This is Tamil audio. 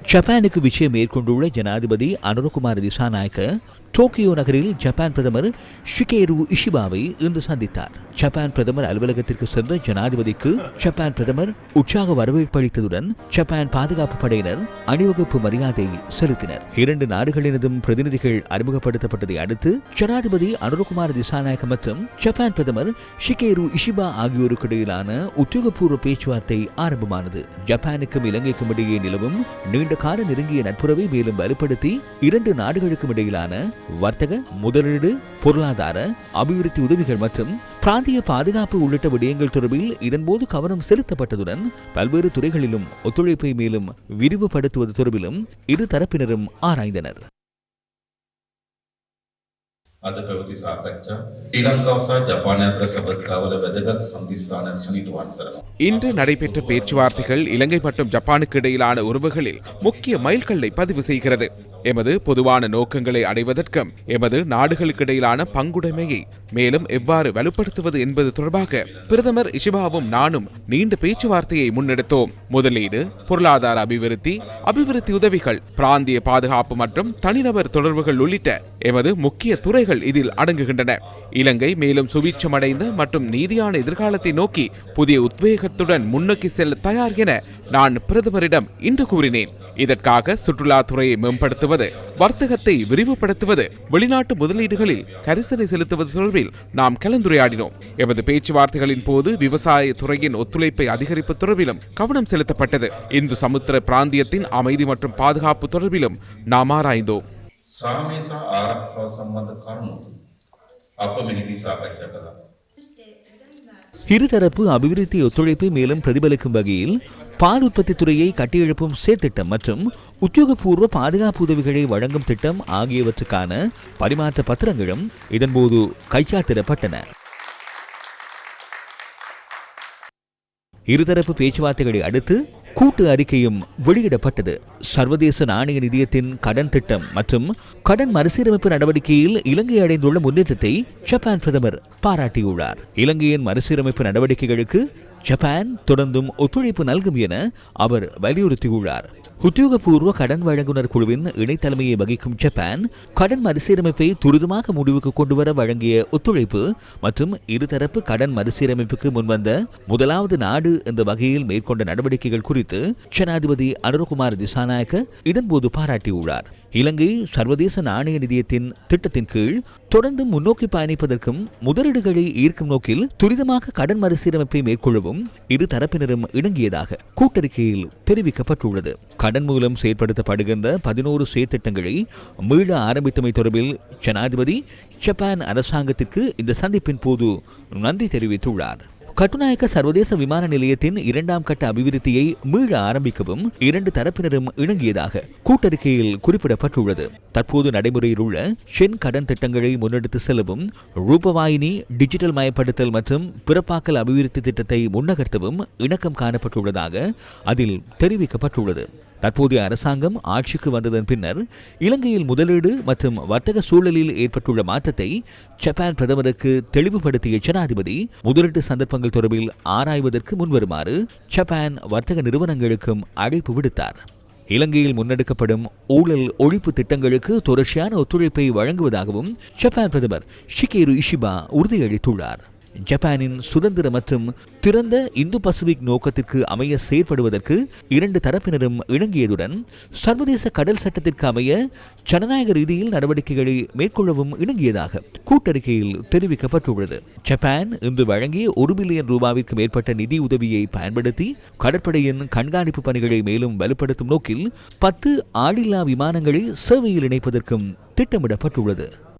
ஜப்பானுக்கு விஜயம் மேற்கொண்டுள்ள ஜனாதிபதி அனுரகுமார் திசாநாயக்க டோக்கியோ நகரில் ஜப்பான் பிரதமர் ஷிகேரு இஷிபாவை இன்று சந்தித்தார். ஜப்பான் பிரதமர் அலுவலகத்திற்கு சென்ற ஜனாதிபதிக்கு ஜப்பான் பிரதமர் உற்சாக வரவேற்பு அளித்ததுடன் ஜப்பான் பாதுகாப்பு படையினர் அணிவகுப்பு மரியாதை செலுத்தினர். இரண்டு நாடுகளினதும் பிரதிநிதிகள் அறிமுகப்படுத்தப்பட்டதை அடுத்து ஜனாதிபதி அனுரகுமார் திசாநாயக்க மற்றும் ஜப்பான் பிரதமர் ஷிகேரு இஷிபா ஆகியோருக்கு இடையிலான உத்தியோகபூர்வ பேச்சுவார்த்தை ஆரம்பமானது. ஜப்பானுக்கும் இலங்கைக்கும் இடையே நிலவும் நீண்ட கால நெருங்கிய நட்புறவை மேலும் வலுப்படுத்தி இரண்டு நாடுகளுக்கும் இடையிலான வர்த்தக முதலீடு பொருளாதார அபிவிருத்தி உதவிகள் மற்றும் பிராந்திய பாதுகாப்பு உள்ளிட்ட விடயங்கள் தொடர்பில் இதன்போது கவனம் செலுத்தப்பட்டதுடன் பல்வேறு துறைகளிலும் ஒத்துழைப்பை மேலும் விரிவுபடுத்துவது தொடர்பிலும் இரு தரப்பினரும் ஆராய்ந்தனர் අද පැවති සාකච්ඡා ශ්‍රී ලංකාව සහ ජපානය අතර සබඳතාවල වැදගත් සන්ධිස්ථාන සනිටුවන් කරනවා. இன்று நடைபெற்ற பேச்சுவார்த்தைகள் இலங்கை மற்றும் ஜப்பானுக்கு இடையிலான உறவுகளில் முக்கிய மைல்கல்லை பதிவு செய்கிறது எமது பொதுவான நோக்கங்களை அடைவதற்கும் எமது நாடுகளுக்கிடையிலான பங்குடைமையை மேலும் எவ்வாறு வலுப்படுத்துவது என்பது தொடர்பாக பிரதமர் இஷிபாவும் நானும் நீண்ட பேச்சுவார்த்தையை முன்னெடுத்தோம். முதலீடு பொருளாதார அபிவிருத்தி அபிவிருத்தி உதவிகள் பிராந்திய பாதுகாப்பு மற்றும் தனிநபர் தொடர்புகள் உள்ளிட்ட எமது முக்கிய துறைகள் இதில் அடங்குகின்றன. இலங்கை மேலும் சுபீட்சமடைந்த மற்றும் நீதியான எதிர்காலத்தை நோக்கி புதிய உத்வேகத்துடன் முன்னோக்கி செல்ல தயார் என நான் பிரதமரிடம் இன்று கூறினேன் இதற்காக சுற்றுலாத்துறையை மேம்படுத்துவது வர்த்தகத்தை விரிவுபடுத்துவது வெளிநாட்டு முதலீடுகளில் கரிசனை செலுத்துவது தொடர்பில் நாம் கலந்துரையாடினோம் எமது பேச்சுவார்த்தைகளின் போது விவசாய துறையின் ஒத்துழைப்பை அதிகரிப்பு தொடர்பிலும் கவனம் செலுத்தப்பட்டது இந்து சமுத்திர பிராந்தியத்தின் அமைதி மற்றும் பாதுகாப்பு தொடர்பிலும் நாம் ஆராய்ந்தோம் සාමය සහ ආරක්ෂාව සම්බන්ධ කරුණු අප මෙහිදී සාකච්ඡා කළා. இருதரப்பு அபிவிருத்தி ஒத்துழைப்பை மேலும் பிரதிபலிக்கும் வகையில் பால் உற்பத்தி துறையை கட்டியெழுப்பும் சேர்த்திட்டம் மற்றும் உத்தியோகபூர்வ பாதுகாப்பு உதவிகளை வழங்கும் திட்டம் ஆகியவற்றுக்கான பரிமாற்ற பத்திரங்களும் இதன்போது கைச்சாத்திடப்பட்டன. இருதரப்பு பேச்சுவார்த்தைகளை அடுத்து கூட்டு அறிக்கையும் வெளியிடப்பட்டது. சர்வதேச நாணய நிதியத்தின் கடன் திட்டம் மற்றும் கடன் மறுசீரமைப்பு நடவடிக்கையில் இலங்கை அடைந்துள்ள முன்னேற்றத்தை ஜப்பான் பிரதமர் பாராட்டியுள்ளார். இலங்கையின் மறுசீரமைப்பு நடவடிக்கைகளுக்கு ஜப்பான் தொடர்ந்தும் ஒத்துழைப்பு நல்கும் என அவர் வலியுறுத்தியுள்ளார். உத்தியோகபூர்வ கடன் வழங்குனர் குழுவின் இணைத்தலைமையை வகிக்கும் ஜப்பான் கடன் மறுசீரமைப்பை துரிதமாக முடிவுக்கு கொண்டுவர வழங்கிய ஒத்துழைப்பு மற்றும் இருதரப்பு கடன் மறுசீரமைப்புக்கு முன்வந்த முதலாவது நாடு என்ற வகையில் மேற்கொண்ட நடவடிக்கைகள் குறித்து ஜனாதிபதி அனுரகுமார் திசாநாயக்க இதன்போது பாராட்டியுள்ளார். இலங்கை சர்வதேச நாணய நிதியத்தின் திட்டத்தின் கீழ் தொடர்ந்து முன்னோக்கி பயணிப்பதற்கும் முதலீடுகளை ஈர்க்கும் நோக்கில் துரிதமாக கடன் மறுசீரமைப்பை மேற்கொள்ளவும் இரு தரப்பினரும் இணங்கியதாக கூட்டறிக்கையில் தெரிவிக்கப்பட்டுள்ளது. கடன் மூலம் செயற்படுத்தப்படுகின்ற பதினோரு செயற்திட்டங்களை மீள ஆரம்பித்தமை தொடர்பில் ஜனாதிபதி ஜப்பான் அரசாங்கத்திற்கு இந்த சந்திப்பின் போது நன்றி தெரிவித்துள்ளார். கட்டுநாயக்க சர்வதேச விமான நிலையத்தின் இரண்டாம் கட்ட அபிவிருத்தியை மீள ஆரம்பிக்கவும் இரண்டு தரப்பினரும் இணங்கியதாக கூட்டறிக்கையில் குறிப்பிடப்பட்டுள்ளது. தற்போது நடைமுறையில் உள்ள ஷென் கடன் திட்டங்களை முன்னெடுத்து செல்லவும் ரூபவாயினி டிஜிட்டல் மயப்படுத்தல் மற்றும் பிறப்பாக்கல் அபிவிருத்தி திட்டத்தை முன்னகர்த்தவும் இணக்கம் காணப்பட்டுள்ளதாக அதில் தெரிவிக்கப்பட்டுள்ளது. தற்போதைய அரசாங்கம் ஆட்சிக்கு வந்ததன் பின்னர் இலங்கையில் முதலீடு மற்றும் வர்த்தக சூழலில் ஏற்பட்டுள்ள மாற்றத்தை ஜப்பான் பிரதமருக்கு தெளிவுபடுத்திய ஜனாதிபதி முதலீட்டு சந்தர்ப்பங்கள் தொடர்பில் ஆராய்வதற்கு முன்வருமாறு ஜப்பான் வர்த்தக நிறுவனங்களுக்கும் அழைப்பு விடுத்தார். இலங்கையில் முன்னெடுக்கப்படும் ஊழல் ஒழிப்பு திட்டங்களுக்கு தொடர்ச்சியான ஒத்துழைப்பை வழங்குவதாகவும் ஜப்பான் பிரதமர் ஷிகேரு இஷிபா உறுதியளித்துள்ளார். ஜப்பானின் சுதந்திர மற்றும் திறந்த இந்து பசிபிக் நோக்கத்திற்கு அமைய செயற்படுவதற்கு இரண்டு தரப்பினரும் இணங்கியதுடன் சர்வதேச கடல் சட்டத்திற்கு அமைய ஜனநாயக ரீதியில் நடவடிக்கைகளை மேற்கொள்ளவும் இணங்கியதாக கூட்டறிக்கையில் தெரிவிக்கப்பட்டுள்ளது. ஜப்பான் இன்று வழங்கிய ஒரு பில்லியன் ரூபாவிற்கு மேற்பட்ட நிதி உதவியை பயன்படுத்தி கடற்படையின் கண்காணிப்பு பணிகளை மேலும் வலுப்படுத்தும் நோக்கில் பத்து ஆளில்லா விமானங்களை சேவையில் இணைப்பதற்கும் திட்டமிடப்பட்டுள்ளது.